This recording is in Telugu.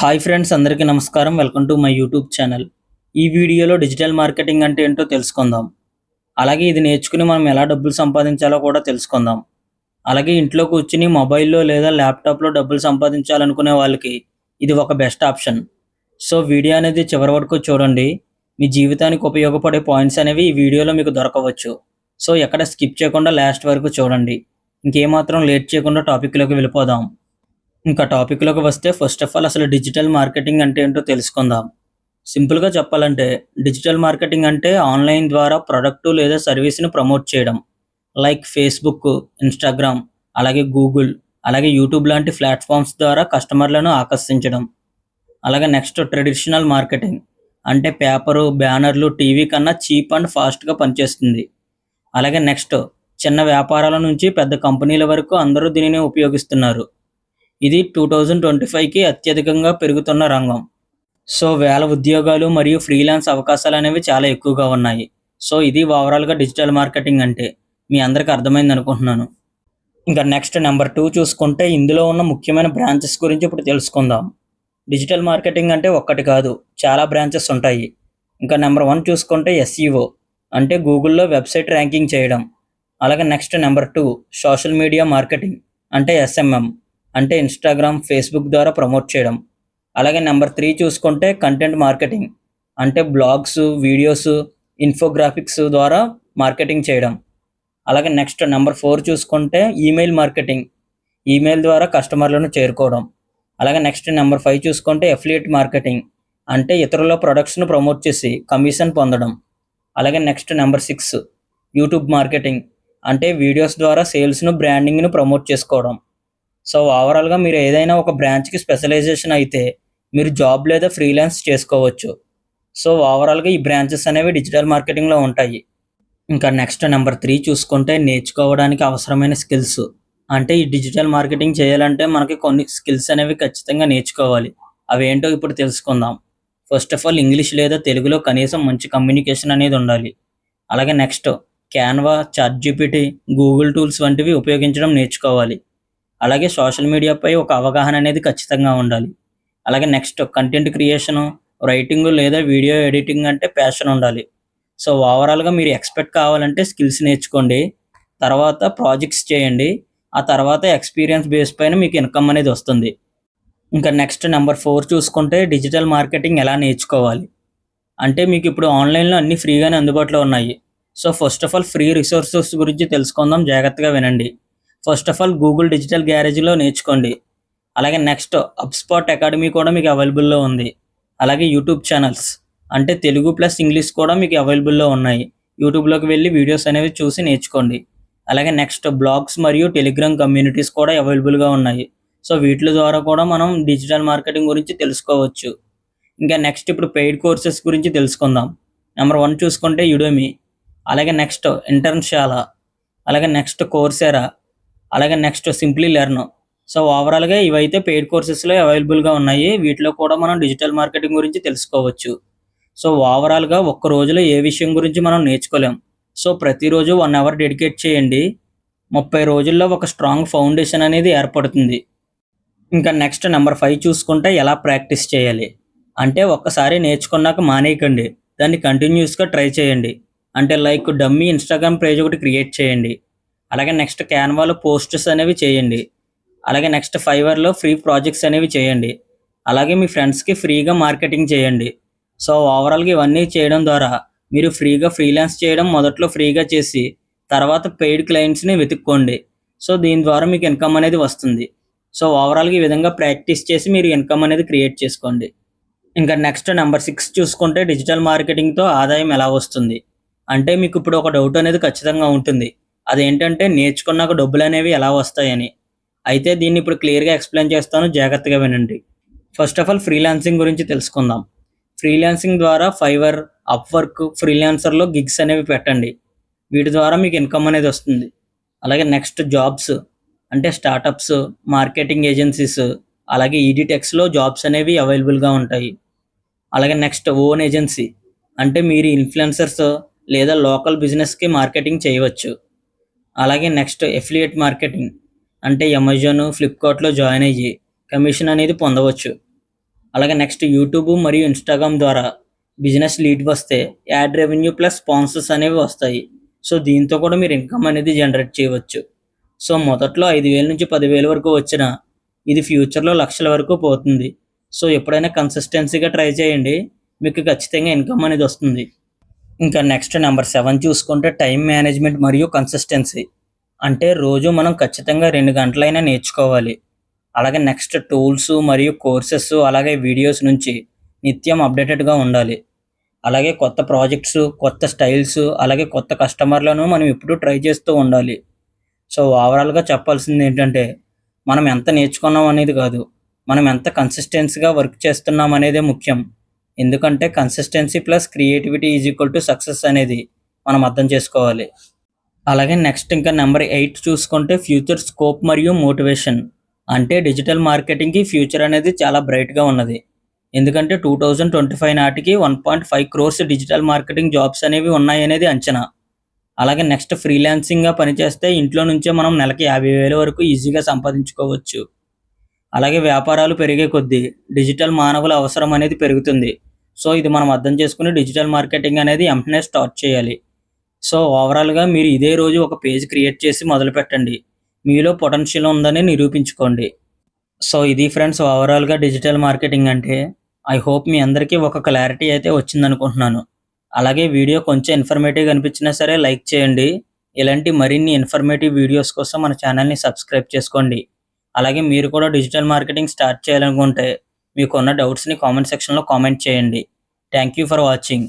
హాయ్ ఫ్రెండ్స్ అందరికీ నమస్కారం. Welcome to my YouTube channel ఈ వీడియోలో డిజిటల్ మార్కెటింగ్ అంటే ఏంటో తెలుసుకుందాం. అలాగే ఇది నేర్చుకుని మనం ఎలా డబ్బులు సంపాదించాలో కూడా తెలుసుకుందాం. అలాగే ఇంట్లో కూర్చుని మొబైల్లో లేదా ల్యాప్టాప్లో డబ్బులు సంపాదించాలనుకునే వాళ్ళకి ఇది ఒక బెస్ట్ ఆప్షన్ సో వీడియో అనేది చివరి వరకు చూడండి. మీ జీవితానికి ఉపయోగపడే పాయింట్స్ అనేవి ఈ వీడియోలో మీకు దొరకవచ్చు. సో ఎక్కడ స్కిప్ చేయకుండా లాస్ట్ వరకు చూడండి. ఇంకేమాత్రం లేట్ చేయకుండా టాపిక్లోకి వెళ్ళిపోదాం. ఇంకా టాపిక్లోకి వస్తే ఫస్ట్ ఆఫ్ ఆల్ అసలు డిజిటల్ మార్కెటింగ్ అంటే ఏంటో తెలుసుకుందాం. సింపుల్గా చెప్పాలంటే డిజిటల్ మార్కెటింగ్ అంటే ఆన్లైన్ ద్వారా ప్రొడక్టు లేదా సర్వీస్ని ప్రమోట్ చేయడం. లైక్ ఫేస్బుక్ ఇన్స్టాగ్రామ్ అలాగే గూగుల్ అలాగే యూట్యూబ్ లాంటి ప్లాట్ఫామ్స్ ద్వారా కస్టమర్లను ఆకర్షించడం. అలాగే నెక్స్ట్ ట్రెడిషనల్ మార్కెటింగ్ అంటే పేపరు బ్యానర్లు టీవీ కన్నా చీప్ అండ్ ఫాస్ట్గా పనిచేస్తుంది. అలాగే నెక్స్ట్ చిన్న వ్యాపారాల నుంచి పెద్ద కంపెనీల వరకు అందరూ దీనిని ఉపయోగిస్తున్నారు. ఇది టూ థౌజండ్ ట్వంటీ ఫైవ్కి అత్యధికంగా పెరుగుతున్న రంగం. సో వేల ఉద్యోగాలు మరియు ఫ్రీలాన్స్ అవకాశాలు అనేవి చాలా ఎక్కువగా ఉన్నాయి. సో ఇది ఓవరాల్గా డిజిటల్ మార్కెటింగ్ అంటే. మీ అందరికీ అర్థమైంది అనుకుంటున్నాను. ఇంకా నెక్స్ట్ నెంబర్ టూ చూసుకుంటే ఇందులో ఉన్న ముఖ్యమైన బ్రాంచెస్ గురించి ఇప్పుడు తెలుసుకుందాం. డిజిటల్ మార్కెటింగ్ అంటే ఒక్కటి కాదు చాలా బ్రాంచెస్ ఉంటాయి. ఇంకా నెంబర్ వన్ చూసుకుంటే ఎస్ఈఓ అంటే గూగుల్లో వెబ్సైట్ ర్యాంకింగ్ చేయడం. అలాగే next number two social media marketing అంటే ఎస్ఎంఎం అంటే ఇన్స్టాగ్రామ్ ఫేస్బుక్ ద్వారా ప్రమోట్ చేయడం. అలాగే నెంబర్ త్రీ చూసుకుంటే కంటెంట్ మార్కెటింగ్ అంటే బ్లాగ్స్ వీడియోస్ ఇన్ఫోగ్రాఫిక్స్ ద్వారా మార్కెటింగ్ చేయడం. అలాగే నెక్స్ట్ నెంబర్ ఫోర్ చూసుకుంటే ఈమెయిల్ మార్కెటింగ్ ఈమెయిల్ ద్వారా కస్టమర్లను చేరుకోవడం. అలాగే నెక్స్ట్ నెంబర్ ఫైవ్ చూసుకుంటే ఎఫిలియేట్ మార్కెటింగ్ అంటే ఇతరుల ప్రొడక్ట్స్ను ప్రమోట్ చేసి కమిషన్ పొందడం. అలాగే next number six YouTube marketing అంటే వీడియోస్ ద్వారా సేల్స్ను బ్రాండింగ్ను ప్రమోట్ చేసుకోవడం. సో ఓవరాల్గా మీరు ఏదైనా ఒక బ్రాంచ్కి స్పెషలైజేషన్ అయితే మీరు జాబ్ లేదా ఫ్రీలాన్స్ చేసుకోవచ్చు. సో ఓవరాల్గా ఈ బ్రాంచెస్ అనేవి డిజిటల్ మార్కెటింగ్లో ఉంటాయి. ఇంకా నెక్స్ట్ నెంబర్ త్రీ చూసుకుంటే నేర్చుకోవడానికి అవసరమైన స్కిల్స్ అంటే ఈ డిజిటల్ మార్కెటింగ్ చేయాలంటే మనకి కొన్ని స్కిల్స్ అనేవి ఖచ్చితంగా నేర్చుకోవాలి. అవి ఏంటో ఇప్పుడు తెలుసుకుందాం. ఫస్ట్ ఆఫ్ ఆల్ ఇంగ్లీష్ లేదా తెలుగులో కనీసం మంచి కమ్యూనికేషన్ అనేది ఉండాలి. అలాగే next Canva ChatGPT Google tools వంటివి ఉపయోగించడం నేర్చుకోవాలి. అలాగే సోషల్ మీడియాపై ఒక అవగాహన అనేది ఖచ్చితంగా ఉండాలి. అలాగే నెక్స్ట్ కంటెంట్ క్రియేషను రైటింగ్ లేదా వీడియో ఎడిటింగ్ అంటే ప్యాషన్ ఉండాలి. సో ఓవరాల్గా మీరు ఎక్స్పెక్ట్ కావాలంటే స్కిల్స్ నేర్చుకోండి. తర్వాత ప్రాజెక్ట్స్ చేయండి. ఆ తర్వాత ఎక్స్పీరియన్స్ బేస్ పైన మీకు ఇన్కమ్ అనేది వస్తుంది. ఇంకా నెక్స్ట్ నెంబర్ ఫోర్ చూసుకుంటే డిజిటల్ మార్కెటింగ్ ఎలా నేర్చుకోవాలి? అంటే మీకు ఇప్పుడు ఆన్లైన్లో అన్ని ఫ్రీగానే అందుబాటులో ఉన్నాయి. So first of all free resources గురించి తెలుసుకుందాం. జాగ్రత్తగా వినండి. First of all Google digital గ్యారేజ్లో నేర్చుకోండి. అలాగే నెక్స్ట్ అప్స్పాట్ అకాడమీ కూడా మీకు అవైలబుల్లో ఉంది. అలాగే యూట్యూబ్ ఛానల్స్ అంటే తెలుగు ప్లస్ ఇంగ్లీష్ కూడా మీకు అవైలబుల్లో ఉన్నాయి. యూట్యూబ్లోకి వెళ్ళి వీడియోస్ అనేవి చూసి నేర్చుకోండి. అలాగే నెక్స్ట్ బ్లాగ్స్ మరియు టెలిగ్రామ్ కమ్యూనిటీస్ కూడా అవైలబుల్గా ఉన్నాయి. సో వీటి ద్వారా కూడా మనం డిజిటల్ మార్కెటింగ్ గురించి తెలుసుకోవచ్చు. ఇంకా నెక్స్ట్ ఇప్పుడు పెయిడ్ కోర్సెస్ గురించి తెలుసుకుందాం. నెంబర్ వన్ చూసుకుంటే యుడోమి అలాగే నెక్స్ట్ ఇంటర్న్షాల అలాగే నెక్స్ట్ కోర్సెరా అలాగే నెక్స్ట్ సింప్లీ లెర్న్ సో ఓవరాల్గా ఇవైతే పెయిడ్ కోర్సెస్లో అవైలబుల్గా ఉన్నాయి. వీటిలో కూడా మనం డిజిటల్ మార్కెటింగ్ గురించి తెలుసుకోవచ్చు. సో ఓవరాల్గా ఒక్క రోజులో ఏ విషయం గురించి మనం నేర్చుకోలేం. సో ప్రతిరోజు వన్ అవర్ డెడికేట్ చేయండి. ముప్పై రోజుల్లో ఒక స్ట్రాంగ్ ఫౌండేషన్ అనేది ఏర్పడుతుంది. ఇంకా నెక్స్ట్ నెంబర్ ఫైవ్ చూసుకుంటే ఎలా ప్రాక్టీస్ చేయాలి? అంటే ఒక్కసారి నేర్చుకున్నాక మానేయకండి. దాన్ని కంటిన్యూస్గా ట్రై చేయండి. అంటే లైక్ డమ్మీ ఇన్స్టాగ్రామ్ పేజ్ ఒకటి క్రియేట్ చేయండి. అలాగే నెక్స్ట్ క్యాన్వాలో పోస్టర్స్ అనేవి చేయండి. అలాగే నెక్స్ట్ ఫైవర్లో ఫ్రీ ప్రాజెక్ట్స్ అనేవి చేయండి. అలాగే మీ ఫ్రెండ్స్కి ఫ్రీగా మార్కెటింగ్ చేయండి. సో ఓవరాల్గా ఇవన్నీ చేయడం ద్వారా మీరు ఫ్రీగా ఫ్రీలాన్స్ చేయడం మొదట్లో ఫ్రీగా చేసి తర్వాత పెయిడ్ క్లయింట్స్ని వెతుక్కోండి. సో దీని ద్వారా మీకు ఇన్కమ్ అనేది వస్తుంది. సో ఓవరాల్గా ఈ విధంగా ప్రాక్టీస్ చేసి మీరు ఇన్కమ్ అనేది క్రియేట్ చేసుకోండి. ఇంకా నెక్స్ట్ నెంబర్ సిక్స్ చూసుకుంటే డిజిటల్ మార్కెటింగ్తో ఆదాయం ఎలా వస్తుంది? అంటే మీకు ఇప్పుడు ఒక డౌట్ అనేది ఖచ్చితంగా ఉంటుంది. అదేంటంటే నేర్చుకున్నాక డబ్బులు అనేవి ఎలా వస్తాయని. అయితే దీన్ని ఇప్పుడు క్లియర్గా ఎక్స్ప్లెయిన్ చేస్తాను జాగ్రత్తగా వినండి. ఫస్ట్ ఆఫ్ ఆల్ ఫ్రీలాన్సింగ్ గురించి తెలుసుకుందాం. ఫ్రీలాన్సింగ్ ద్వారా ఫైవర్ అప్వర్క్ ఫ్రీలాన్సర్లో గిగ్స్ అనేవి పెట్టండి. వీటి ద్వారా మీకు ఇన్కమ్ అనేది వస్తుంది. అలాగే నెక్స్ట్ జాబ్స్ అంటే స్టార్టప్స్ మార్కెటింగ్ ఏజెన్సీస్ అలాగే ఈడిటెక్స్లో జాబ్స్ అనేవి అవైలబుల్గా ఉంటాయి. అలాగే నెక్స్ట్ ఓన్ ఏజెన్సీ అంటే మీరు ఇన్ఫ్లుయెన్సర్స్ లేదా లోకల్ బిజినెస్కి మార్కెటింగ్ చేయవచ్చు. అలాగే నెక్స్ట్ ఎఫిలియేట్ మార్కెటింగ్ అంటే అమెజాన్ ఫ్లిప్కార్ట్లో జాయిన్ అయ్యి కమిషన్ అనేది పొందవచ్చు. అలాగే నెక్స్ట్ యూట్యూబ్ మరియు ఇన్స్టాగ్రామ్ ద్వారా బిజినెస్ లీడ్ వస్తే యాడ్ రెవెన్యూ ప్లస్ స్పాన్సర్స్ అనేవి వస్తాయి. సో దీంతో కూడా మీరు ఇన్కమ్ అనేది జనరేట్ చేయవచ్చు. సో మొదట్లో ఐదు వేల నుంచి పదివేల వరకు వచ్చిన ఇది ఫ్యూచర్లో లక్షల వరకు పోతుంది. సో ఎప్పుడైనా కన్సిస్టెన్సీగా ట్రై చేయండి. మీకు ఖచ్చితంగా ఇన్కమ్ అనేది వస్తుంది. ఇంకా నెక్స్ట్ నెంబర్ సెవెన్ చూసుకుంటే టైం మేనేజ్మెంట్ మరియు కన్సిస్టెన్సీ అంటే రోజు మనం ఖచ్చితంగా రెండు గంటలైనా నేర్చుకోవాలి. అలాగే నెక్స్ట్ టూల్స్ మరియు కోర్సెస్ అలాగే వీడియోస్ నుంచి నిత్యం అప్డేటెడ్గా ఉండాలి. అలాగే కొత్త ప్రాజెక్ట్స్ కొత్త స్టైల్స్ అలాగే కొత్త కస్టమర్లను మనం ఎప్పుడూ ట్రై చేస్తూ ఉండాలి. సో ఓవరాల్గా చెప్పాల్సింది ఏంటంటే మనం ఎంత నేర్చుకున్నాం అనేది కాదు. మనం ఎంత కన్సిస్టెన్సీగా వర్క్ చేస్తున్నాం అనేదే ముఖ్యం. ఎందుకంటే consistency plus creativity is equal to success అనేది మనం అర్థం చేసుకోవాలి. అలాగే నెక్స్ట్ ఇంకా నెంబర్ ఎయిట్ చూసుకుంటే ఫ్యూచర్ స్కోప్ మరియు మోటివేషన్ అంటే డిజిటల్ మార్కెటింగ్కి ఫ్యూచర్ అనేది చాలా బ్రైట్గా ఉన్నది. ఎందుకంటే టూ థౌజండ్ ట్వంటీ ఫైవ్ నాటికి one point five crores digital marketing jobs అనేవి ఉన్నాయనేది అంచనా. అలాగే నెక్స్ట్ ఫ్రీలాన్సింగ్గా పనిచేస్తే ఇంట్లో నుంచే మనం నెలకి యాభై వేల వరకు ఈజీగా సంపాదించుకోవచ్చు. అలాగే వ్యాపారాలు పెరిగే కొద్దీ డిజిటల్ మానవుల అవసరం అనేది పెరుగుతుంది. సో ఇది మనం అర్థం చేసుకుని డిజిటల్ మార్కెటింగ్ అనేది వెంటనే స్టార్ట్ చేయాలి. సో ఓవరాల్గా మీరు ఇదే రోజు ఒక పేజ్ క్రియేట్ చేసి మొదలు పెట్టండి. మీలో పొటెన్షియల్ ఉందని నిరూపించుకోండి. సో ఇది ఫ్రెండ్స్ ఓవరాల్గా డిజిటల్ మార్కెటింగ్ అంటే ఐ హోప్ మీ అందరికీ ఒక క్లారిటీ అయితే వచ్చిందనుకుంటున్నాను. అలాగే వీడియో కొంచెం ఇన్ఫర్మేటివ్ అనిపించినా సరే లైక్ చేయండి. ఇలాంటి మరిన్ని ఇన్ఫర్మేటివ్ వీడియోస్ కోసం మన ఛానల్ని సబ్స్క్రైబ్ చేసుకోండి. అలాగే మీరు కూడా డిజిటల్ మార్కెటింగ్ స్టార్ట్ చేయాలనుకుంటే మీకున్న డౌట్స్ని కామెంట్ సెక్షన్లో కామెంట్ చేయండి. Thank you for watching